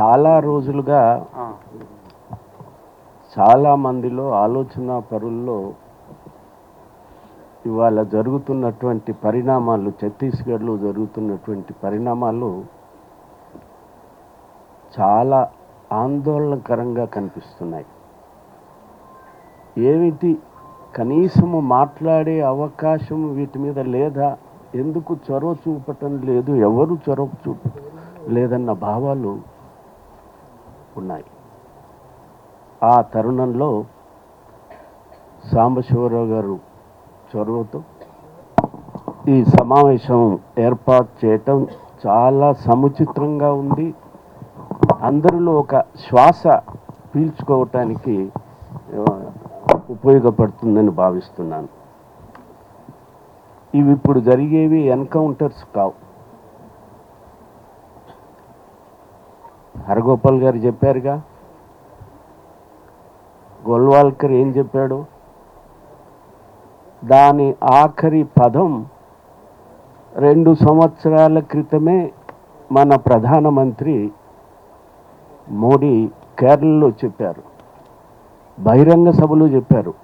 చాలా రోజులుగా చాలా మందిలో ఆలోచన పరుల్లో ఇవాళ జరుగుతున్నటువంటి పరిణామాలు ఛత్తీస్గఢ్లో జరుగుతున్నటువంటి పరిణామాలు చాలా ఆందోళనకరంగా కనిపిస్తున్నాయి. ఏమిటి? కనీసము మాట్లాడే అవకాశం వీటి మీద లేదా? ఎందుకు చొరవ చూపటం లేదు? ఎవరు చొరవ చూపటం లేదన్న భావాలు ఉన్నాయి. ఆ తరుణంలో సాంబశివరావు గారు చొరవతో ఈ సమావేశం ఏర్పాటు చేయటం చాలా సముచితంగా ఉంది. అందరిలో ఒక శ్వాస పీల్చుకోవటానికి ఉపయోగపడుతుందని భావిస్తున్నాను. ఇవి ఇప్పుడు జరిగేవి ఎన్కౌంటర్స్ కావు. హరగోపాల్ గారు చెప్పారుగా. గోల్వాల్కర్ ఏం చెప్పాడు? దాని ఆఖరి పదం రెండు సంవత్సరాల క్రితమే మన ప్రధానమంత్రి మోడీ కేరళలో చెప్పారు. బహిరంగ సభలో చెప్పారు.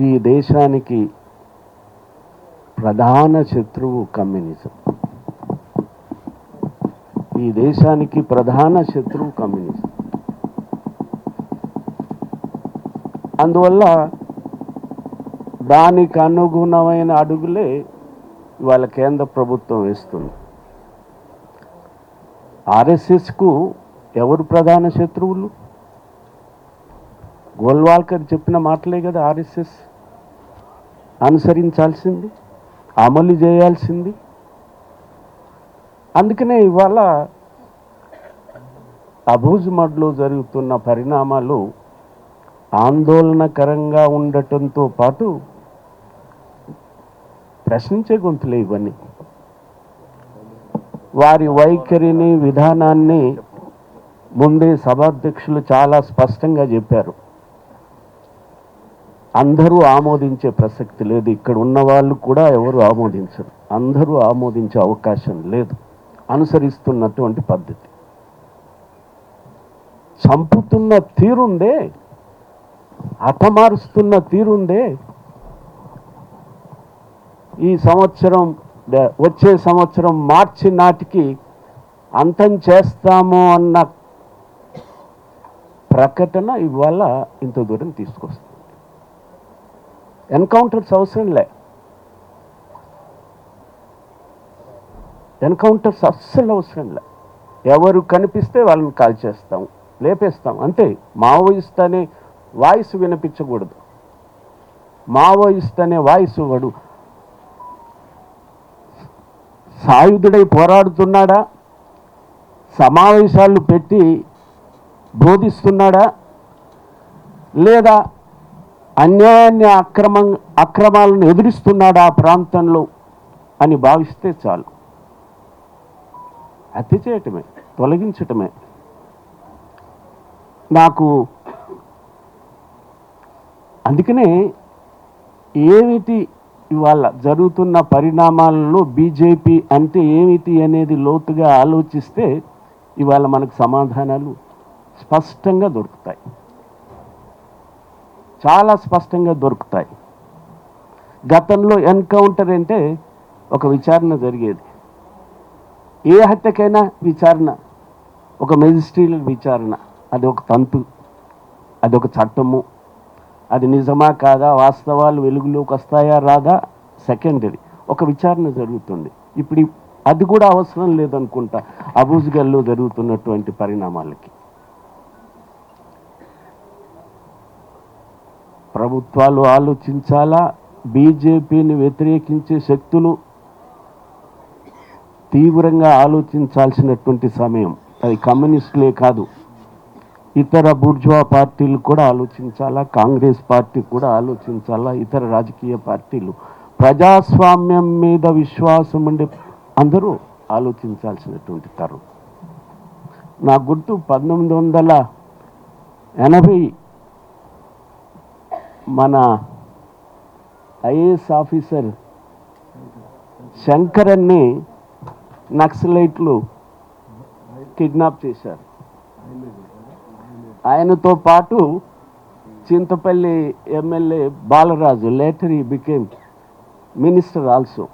ఈ దేశానికి ప్రధాన శత్రువు కమ్యూనిజం. ఈ దేశానికి ప్రధాన శత్రువు కమ్యూనిస్ట్. అందువల్ల దానికి అనుగుణమైన అడుగులే ఇవాళ కేంద్ర ప్రభుత్వం వేస్తుంది. ఆర్ఎస్ఎస్కు ఎవరు ప్రధాన శత్రువులు? గోల్వాల్కర్ చెప్పిన మాటలే కదా ఆర్ఎస్ఎస్. అనుసరించాల్సింది అమలు చేయాల్సింది. అందుకనే ఇవాళ అబూజ్మడ్లో జరుగుతున్న పరిణామాలు ఆందోళనకరంగా ఉండటంతో పాటు ప్రశ్నించే గొంతులే ఇవన్నీ. వారి వైఖరిని విధానాన్ని ముందే సభాధ్యక్షులు చాలా స్పష్టంగా చెప్పారు. అందరూ ఆమోదించే ప్రసక్తి లేదు. ఇక్కడ ఉన్న వాళ్ళు కూడా ఎవరు ఆమోదించరు. అందరూ ఆమోదించే అవకాశం లేదు. అనుసరిస్తున్నటువంటి పద్ధతి. చంపుతున్న తీరుందే హతమారుస్తున్న తీరుందే ఈ సంవత్సరం వచ్చే సంవత్సరం మార్చి నాటికి అంతం చేస్తాము అన్న ప్రకటన ఇవాళ ఇంత దూరం తీసుకొస్తుంది. ఎన్కౌంటర్స్ అవసరం లే. ఎన్కౌంటర్స్ అస్సలు అవసరం లే. ఎవరు కనిపిస్తే వాళ్ళని కాల్ చేస్తాం లేపేస్తాం. అంతే మావోయిస్ట్ అనే వాయిస్ వినిపించకూడదు. మావోయిస్ట్ అనే వాయిస్ వాడు సాయుధుడై పోరాడుతున్నాడా? సమావేశాలు పెట్టి బోధిస్తున్నాడా? లేదా అన్యాయాన్ని అక్రమం అక్రమాలను ఎదురిస్తున్నాడా ఆ ప్రాంతంలో అని భావిస్తే చాలు. హత్య చేయటమే తొలగించటమే. నాకు అందుకనే ఏమిటి ఇవాళ జరుగుతున్న పరిణామాలలో బీజేపీ అంటే ఏమిటి అనేది లోతుగా ఆలోచిస్తే ఇవాళ మనకు సమాధానాలు స్పష్టంగా దొరుకుతాయి. చాలా స్పష్టంగా దొరుకుతాయి. గతంలో ఎన్కౌంటర్ అంటే ఒక విచారణ జరిగేది. ఏ హత్యకైనా విచారణ ఒక మెజిస్ట్రీల విచారణ అది ఒక తంతు అది ఒక చట్టము అది నిజమా కాదా వాస్తవాలు వెలుగులోకి వస్తాయా రాదా సెకండరీ. ఒక విచారణ జరుగుతుంది. ఇప్పుడు అది కూడా అవసరం లేదనుకుంటా అబూజ్గల్లో జరుగుతున్నటువంటి పరిణామాలకి. ప్రభుత్వాలు ఆలోచించాలా? బీజేపీని వ్యతిరేకించే శక్తులు తీవ్రంగా ఆలోచించాల్సినటువంటి సమయం. అది కమ్యూనిస్టులే కాదు. ఇతర బూర్జువా పార్టీలు కూడా ఆలోచించాలా? కాంగ్రెస్ పార్టీ కూడా ఆలోచించాలా? ఇతర రాజకీయ పార్టీలు. ప్రజాస్వామ్యం మీద విశ్వాసం ఉండే అందరూ ఆలోచించాల్సినటువంటి తరం. నా గుర్తు పంతొమ్మిది వందల ఎనభై మన ఐఏఎస్ ఆఫీసర్ శంకరన్ని నక్సలైట్లు కిడ్నాప్ చేశారు. ఆయనతో పాటు చింతపల్లి ఎమ్మెల్యే బాలరాజు లేటర్ ఈ బికేమ్ మినిస్టర్ ఆల్సో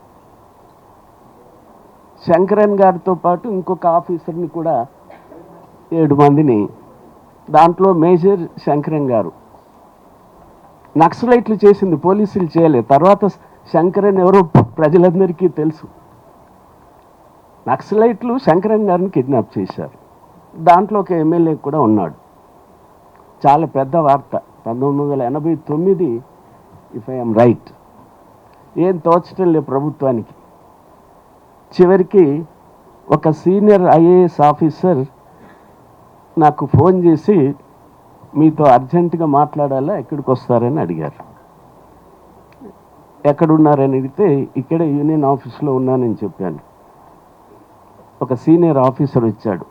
శంకరన్ గారితో పాటు ఇంకొక ఆఫీసర్ని కూడా ఏడు మందిని దాంట్లో మేజర్ శంకరన్ గారు. నక్సలైట్లు చేసింది పోలీసులు చేయలేదు తర్వాత శంకరన్ ఎవరో ప్రజలందరికీ తెలుసు. నక్సలైట్లు శంకరన్ గారిని కిడ్నాప్ చేశారు. దాంట్లో ఒక ఎమ్మెల్యే కూడా ఉన్నాడు. చాలా పెద్ద వార్త. పంతొమ్మిది వందల ఎనభై తొమ్మిది ఇఫ్ ఐఎమ్ రైట్ ఏం తోచటం లేదు ప్రభుత్వానికి. చివరికి ఒక సీనియర్ ఐఏఎస్ ఆఫీసర్ నాకు ఫోన్ చేసి మీతో అర్జెంటుగా మాట్లాడాలా ఎక్కడికి వస్తారని అడిగారు. ఎక్కడున్నారని అడిగితే ఇక్కడే యూనియన్ ఆఫీస్లో ఉన్నానని చెప్పాను. ఒక సీనియర్ ఆఫీసర్ వచ్చాడు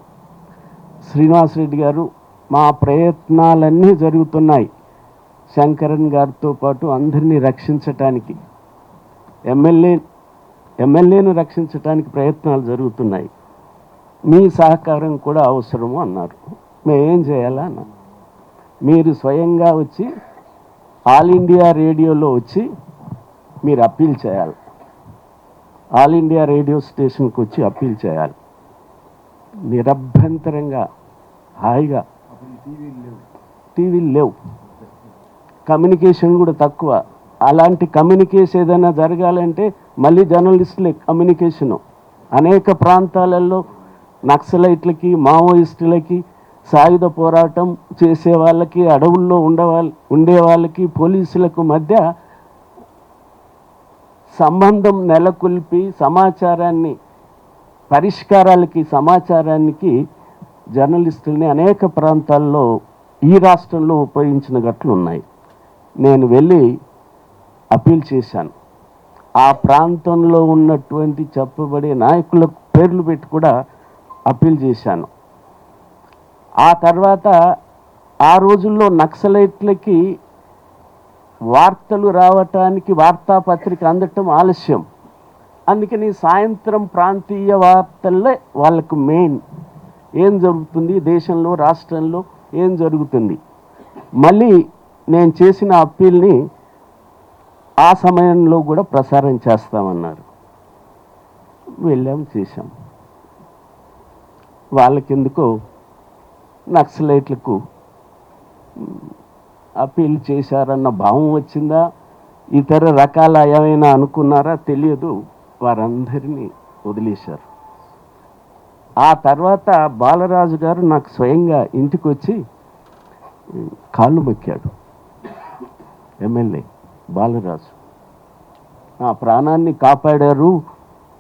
శ్రీనివాసరెడ్డి గారు మా ప్రయత్నాలన్నీ జరుగుతున్నాయి. శంకరన్ గారితో పాటు అందరినీ రక్షించటానికి ఎమ్మెల్యే ఎమ్మెల్యేను రక్షించటానికి ప్రయత్నాలు జరుగుతున్నాయి. మీ సహకారం కూడా అవసరము అన్నారు. మేమేం చేయాలా అన్నా. మీరు స్వయంగా వచ్చి ఆల్ ఇండియా రేడియోలో వచ్చి మీరు అప్పీల్ చేయాలి. ఆల్ ఇండియా రేడియో స్టేషన్కి వచ్చి అప్పీల్ చేయాలి. నిరభ్యంతరంగా హాయిగా టీవీలు లేవు. కమ్యూనికేషన్ కూడా తక్కువ. అలాంటి కమ్యూనికేషన్ ఏదైనా జరగాలంటే మళ్ళీ జర్నలిస్టులే కమ్యూనికేషను. అనేక ప్రాంతాలలో నక్సలైట్లకి మావోయిస్టులకి సాయుధ పోరాటం చేసే వాళ్ళకి అడవుల్లో ఉండవా ఉండే వాళ్ళకి పోలీసులకు మధ్య సంబంధం నెలకొల్పి సమాచారాన్ని పరిష్కారాలకి సమాచారానికి జర్నలిస్టుల్ని అనేక ప్రాంతాల్లో ఈ రాష్ట్రంలో ఉపయోగించిన గట్లు ఉన్నాయి. నేను వెళ్ళి అప్పీల్ చేశాను. ఆ ప్రాంతంలో ఉన్నటువంటి చెప్పబడే నాయకుల పేర్లు పెట్టి కూడా అప్పీల్ చేశాను. ఆ తర్వాత ఆ రోజుల్లో నక్సలైట్లకి వార్తలు రావటానికి వార్తాపత్రిక అందటం ఆలస్యం. అందుకని సాయంత్రం ప్రాంతీయ వార్తల్లో వాళ్ళకు మెయిన్. ఏం జరుగుతుంది దేశంలో రాష్ట్రంలో ఏం జరుగుతుంది? మళ్ళీ నేను చేసిన అప్పీల్ని ఆ సమయంలో కూడా ప్రసారం చేస్తామన్నారు. వెళ్ళాం చేశాం. వాళ్ళకెందుకో నక్సలైట్లకు అప్పీల్ చేశారన్న భావం వచ్చిందా? ఇతర రకాల ఏమైనా అనుకున్నారా? తెలియదు. వారందరినీ వదిలేశారు. ఆ తర్వాత బాలరాజు గారు నాకు స్వయంగా ఇంటికి వచ్చి కాళ్ళు మొక్కాడు. ఎమ్మెల్యే బాలరాజు. నా ప్రాణాన్ని కాపాడారు.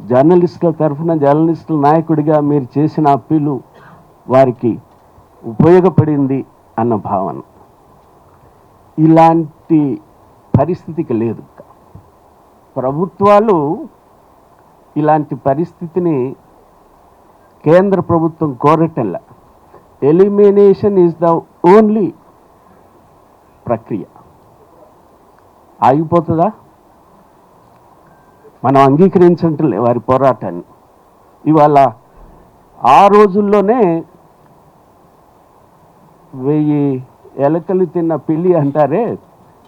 జర్నలిస్టుల తరఫున జర్నలిస్టుల నాయకుడిగా మీరు చేసిన అప్పీలు వారికి ఉపయోగపడింది అన్న భావన. ఇలాంటి పరిస్థితికి లేదు. ప్రభుత్వాలు ఇలాంటి పరిస్థితిని కేంద్ర ప్రభుత్వం కోరటంలా. ఎలిమినేషన్ ఈజ్ ద ఓన్లీ ప్రక్రియ. ఆగిపోతుందా? మనం అంగీకరించట్లే వారి పోరాటాన్ని. ఇవాళ ఆ రోజుల్లోనే వెయ్యి ఎలకలు తిన్న పిల్లి అంటారే?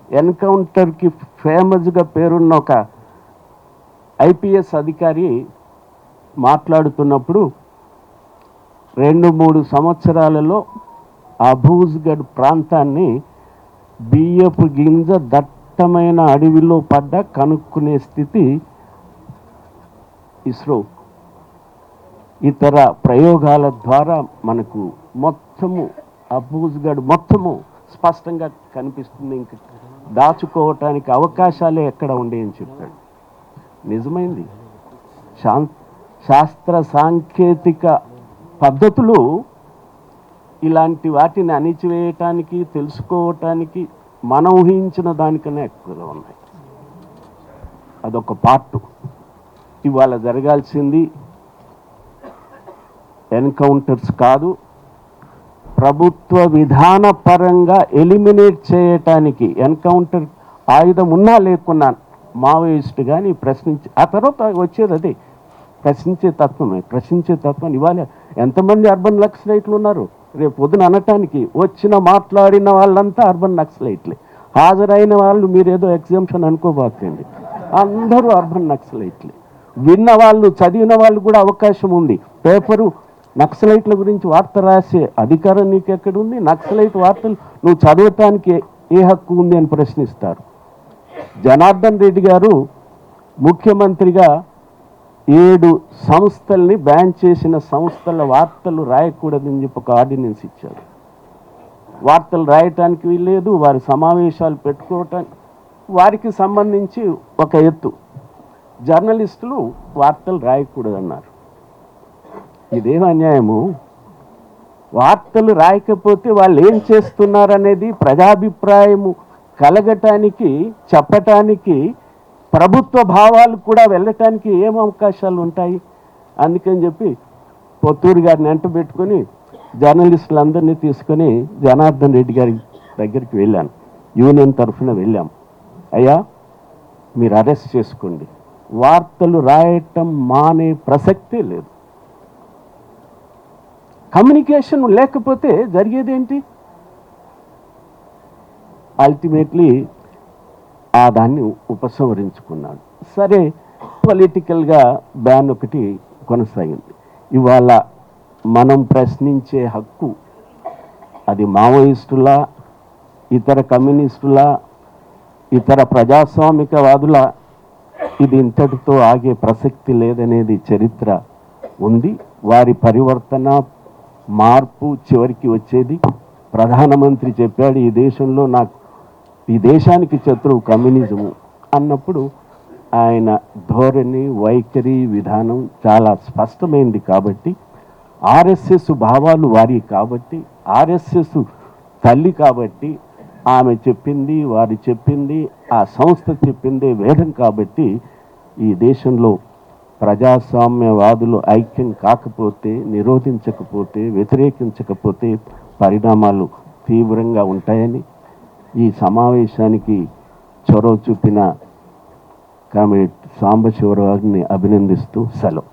ఎన్కౌంటర్కి ఫేమస్గా పేరున్న ఒక ఐపీఎస్ అధికారి మాట్లాడుతున్నప్పుడు రెండు మూడు సంవత్సరాలలో అబూజ్గఢ్ ప్రాంతాన్ని బియ్యపు గింజ దట్టమైన అడవిలో పడ్డ కనుక్కునే స్థితి ఇస్రో ఇతర ప్రయోగాల ద్వారా మనకు మొత్తము అబూజ్గఢ్ మొత్తము స్పష్టంగా కనిపిస్తుంది. ఇంక దాచుకోవటానికి అవకాశాలే ఎక్కడ ఉండే అని చెప్పాడు. నిజమైంది. శాం శాస్త్ర సాంకేతిక పద్ధతులు ఇలాంటి వాటిని అణిచివేయటానికి తెలుసుకోవటానికి మనం ఊహించిన దానికన్నా ఎక్కువగా ఉన్నాయి. అదొక పార్ట్. ఇవాళ జరగాల్సింది ఎన్కౌంటర్స్ కాదు ప్రభుత్వ విధాన పరంగా ఎలిమినేట్ చేయటానికి ఎన్కౌంటర్ ఆయుధం ఉన్నా లేకున్నా మావోయిస్ట్ కానీ ప్రశ్నించి ఆ తర్వాత వచ్చేది అదే. ప్రశ్నించే తత్వమే ప్రశ్నించే తత్వం ఇవాళ ఎంతమంది అర్బన్ నక్సలైట్లు ఉన్నారు? రేపు పొద్దున అనటానికి వచ్చిన మాట్లాడిన వాళ్ళంతా అర్బన్ నక్సలైట్లే హాజరైన వాళ్ళు మీరేదో ఎగ్జామ్షన్ అనుకోబాకండి. అందరూ అర్బన్ నక్సలైట్లే విన్న వాళ్ళు చదివిన వాళ్ళు కూడా అవకాశం ఉంది. పేపరు నక్సలైట్ల గురించి వార్త రాసే అధికారం నీకు ఎక్కడుంది నక్సలైట్ వార్తలు నువ్వు చదవటానికి ఏ హక్కు ఉంది అని ప్రశ్నిస్తారు. జనార్దన్ రెడ్డి గారు ముఖ్యమంత్రిగా ఏడు సంస్థల్ని బ్యాన్ చేసిన సంస్థల వార్తలు రాయకూడదని చెప్పి ఒక ఆర్డినెన్స్ ఇచ్చారు. వార్తలు రాయటానికి వీల్లేదు వారి సమావేశాలు పెట్టుకోవటానికి వారికి సంబంధించి ఒక ఎత్తు. జర్నలిస్టులు వార్తలు రాయకూడదన్నారు. ఇదేం అన్యాయము? వార్తలు రాయకపోతే వాళ్ళు ఏం చేస్తున్నారనేది ప్రజాభిప్రాయము కలగటానికి చెప్పటానికి ప్రభుత్వ భావాలు కూడా వెళ్ళటానికి ఏం అవకాశాలు ఉంటాయి? అందుకని చెప్పి పొత్తూరు గారిని వెంట పెట్టుకొని జర్నలిస్టులందరినీ తీసుకొని జనార్దన్ రెడ్డి గారి దగ్గరికి వెళ్ళాను. యూనియన్ తరఫున వెళ్ళాం. అయ్యా మీరు అరెస్ట్ చేసుకోండి. వార్తలు రాయటం మానే ప్రసక్తే లేదు. కమ్యూనికేషన్ లేకపోతే జరిగేదేంటి? అల్టిమేట్లీ ఆ దాన్ని ఉపసంహరించుకున్నాడు. సరే పొలిటికల్గా బ్యాన్ ఒకటి కొనసాగింది. ఇవాళ మనం ప్రశ్నించే హక్కు అది మావోయిస్టుల ఇతర కమ్యూనిస్టుల ఇతర ప్రజాస్వామికవాదుల ఇది ఇంతటితో ఆగే ప్రసక్తి లేదనేది చరిత్ర ఉంది. వారి పరివర్తన మార్పు చివరికి వచ్చేది. ప్రధానమంత్రి చెప్పాడు ఈ దేశంలో నాకు ఈ దేశానికి శత్రువు కమ్యూనిజము. అన్నప్పుడు ఆయన ధోరణి వైఖరి విధానం చాలా స్పష్టమైంది కాబట్టి ఆర్ఎస్ఎస్ భావాలు వారి కాబట్టి ఆర్ఎస్ఎస్ తల్లి కాబట్టి ఆమె చెప్పింది వారు చెప్పింది ఆ సంస్థ చెప్పిందే వేదం కాబట్టి ఈ దేశంలో ప్రజాస్వామ్యవాదులు ఐక్యం కాకపోతే నిరోధించకపోతే వ్యతిరేకించకపోతే పరిణామాలు తీవ్రంగా ఉంటాయని ఈ సమావేశానికి చొరవ చూపిన కామ్రేడ్ సాంబశివరావుని అభినందిస్తూ సెలవు.